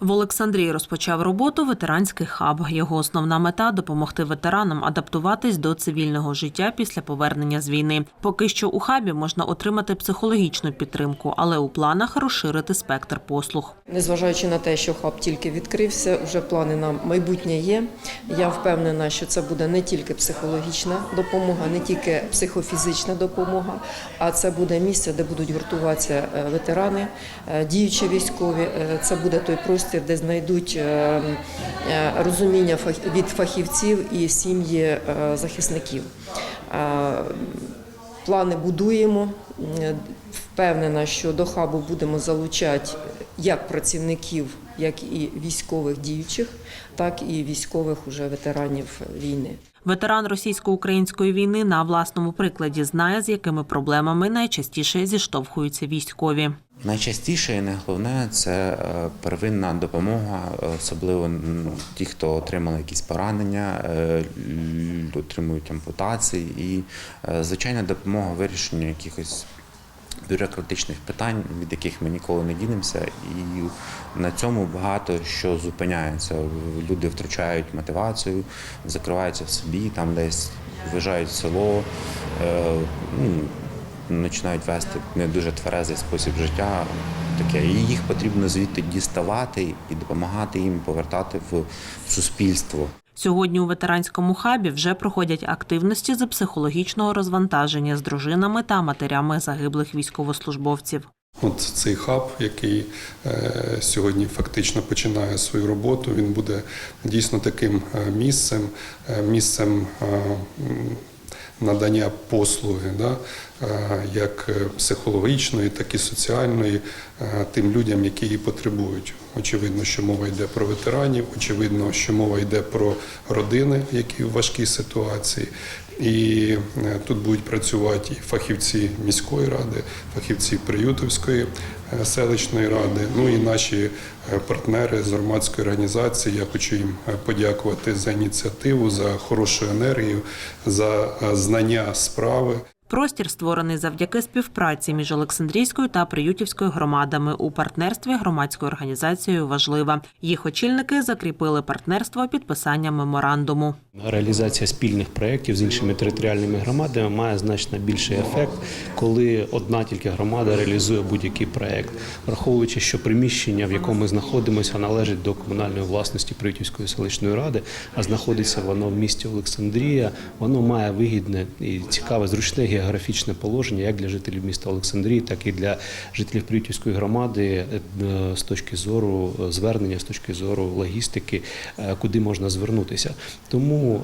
В Олександрії розпочав роботу ветеранський хаб. Його основна мета допомогти ветеранам адаптуватись до цивільного життя після повернення з війни. Поки що у хабі можна отримати психологічну підтримку, але у планах розширити спектр послуг. Незважаючи на те, що хаб тільки відкрився, вже плани на майбутнє є. Я впевнена, що це буде не тільки психологічна допомога, не тільки психофізична допомога, а це буде місце, де будуть гуртуватися е, ветерани, е, діючі військові. Е, Це буде той простір, де знайдуть е, е, розуміння від фахівців і сім'ї е, захисників. Плани будуємо. Впевнена, що до хабу будемо залучати як працівників, як і військових діючих, так і військових уже ветеранів війни. Ветеран російсько-української війни на власному прикладі знає, з якими проблемами найчастіше зіштовхуються військові. Найчастіше і найголовне це е, первинна допомога, особливо ну, ті, хто отримали якісь поранення, е, отримують ампутації, і е, звичайна допомога вирішення якихось бюрократичних питань, від яких ми ніколи не дінемося, і на цьому багато що зупиняється. Люди втрачають мотивацію, закриваються в собі, там десь виїжджають в село. е, ну, починають вести не дуже тверезий спосіб життя. Таке. І їх потрібно звідти діставати і допомагати їм повертати в суспільство. Сьогодні у ветеранському хабі вже проходять активності з психологічного розвантаження з дружинами та матерями загиблих військовослужбовців. От цей хаб, який е, сьогодні фактично починає свою роботу, він буде дійсно таким е, місцем, е, місцем надання послуги, да, як психологічної, так і соціальної тим людям, які її потребують. Очевидно, що мова йде про ветеранів, очевидно, що мова йде про родини, які в важкій ситуації. І е, тут будуть працювати і фахівці міської ради, фахівці Приютовської е, селищної ради, ну і наші е, партнери з громадської організації. Я хочу їм подякувати за ініціативу, за хорошу енергію, за знання справи. Простір створений завдяки співпраці між Олександрійською та Приютівською громадами у партнерстві громадською організацією важлива. Їх очільники закріпили партнерство підписанням меморандуму. Реалізація спільних проєктів з іншими територіальними громадами має значно більший ефект, коли одна тільки громада реалізує будь-який проєкт, враховуючи, що приміщення, в якому ми знаходимося, належить до комунальної власності Приютівської селищної ради, а знаходиться воно в місті Олександрія. Воно має вигідне і цікаве зручне географічне положення як для жителів міста Олександрії, так і для жителів Приютівської громади е, з точки зору е, звернення, з точки зору логістики, е, куди можна звернутися. Тому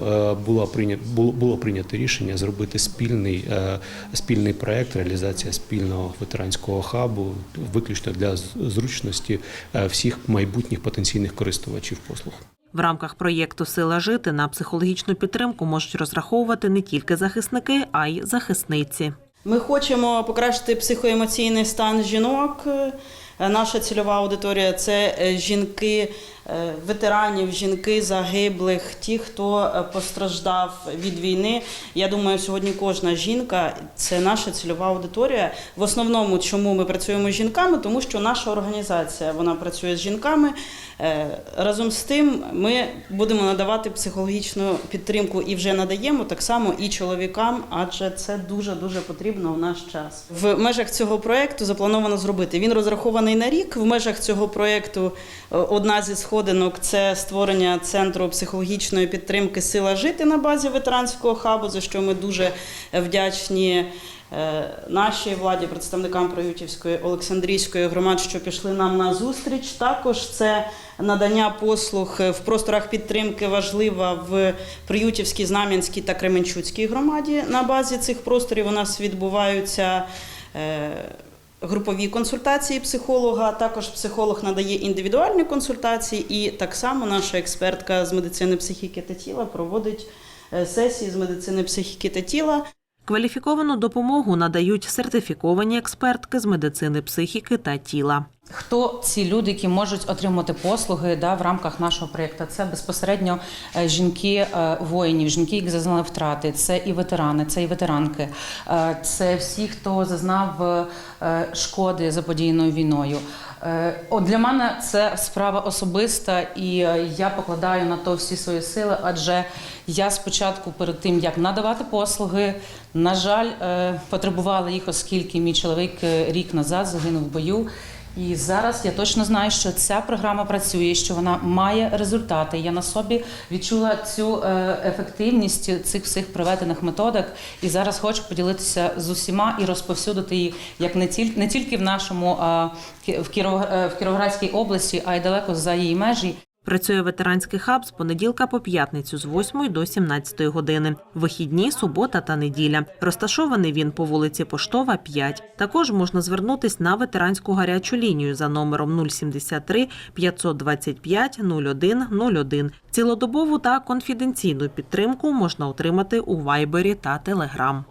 було прийнято було, прийнято рішення зробити спільний спільний проект, реалізація спільного ветеранського хабу, виключно для зручності всіх майбутніх потенційних користувачів послуг. В рамках проєкту Сила жити на психологічну підтримку можуть розраховувати не тільки захисники, а й захисниці. Ми хочемо покращити психоемоційний стан жінок. Наша цільова аудиторія це жінки, ветеранів, жінки загиблих, ті, хто е, постраждав від війни. Я думаю, сьогодні кожна жінка це наша цільова аудиторія. В основному, чому ми працюємо з жінками, тому що наша організація вона працює з жінками. Е, Разом з тим, ми будемо надавати психологічну підтримку і вже надаємо так само і чоловікам, адже це дуже дуже потрібно в наш час. В межах цього проекту заплановано зробити. Він розрахований на рік. В межах цього проекту е, одна зі сходинок це створення центру психологічної підтримки Сила жити на базі ветеранського хабу, за що ми дуже вдячні. е, Нашій владі, представникам Приютівської Олександрійської громад, що пішли нам на зустріч. Також це надання послуг в просторах підтримки важлива в Приютівській, Знам'янській та Кременчуцькій громаді. На базі цих просторів у нас відбуваються. Групові консультації психолога, також психолог надає індивідуальні консультації, і так само наша експертка з медицини психіки та тіла проводить е, сесії з медицини психіки та тіла. Кваліфіковану допомогу надають сертифіковані експертки з медицини психіки та тіла. Хто ці люди, які можуть отримати послуги да, в рамках нашого проєкту? Це безпосередньо е, жінки е, воїнів, жінки, які зазнали втрати, це і ветерани, це і ветеранки, е, це всі, хто зазнав шкоди заподіяною війною. От для мене це справа особиста, і я покладаю на то всі свої сили, адже я спочатку перед тим, як надавати послуги, на жаль, потребувала їх, оскільки мій чоловік рік назад загинув в бою. І зараз я точно знаю, що ця програма працює, що вона має результати. Я на собі відчула цю е, ефективність цих всіх проведених методик, і зараз хочу поділитися з усіма і розповсюдити її як не тільки не тільки в нашому е, в Кіровоградській області, а й далеко за її межі. Працює ветеранський хаб з понеділка по п'ятницю з 8 до 17 години. Вихідні, субота та неділя. Розташований він по вулиці Поштова, 5. Також можна звернутись на ветеранську гарячу лінію за номером 073 525 01 01. Цілодобову та конфіденційну підтримку можна отримати у Вайбері та Телеграм.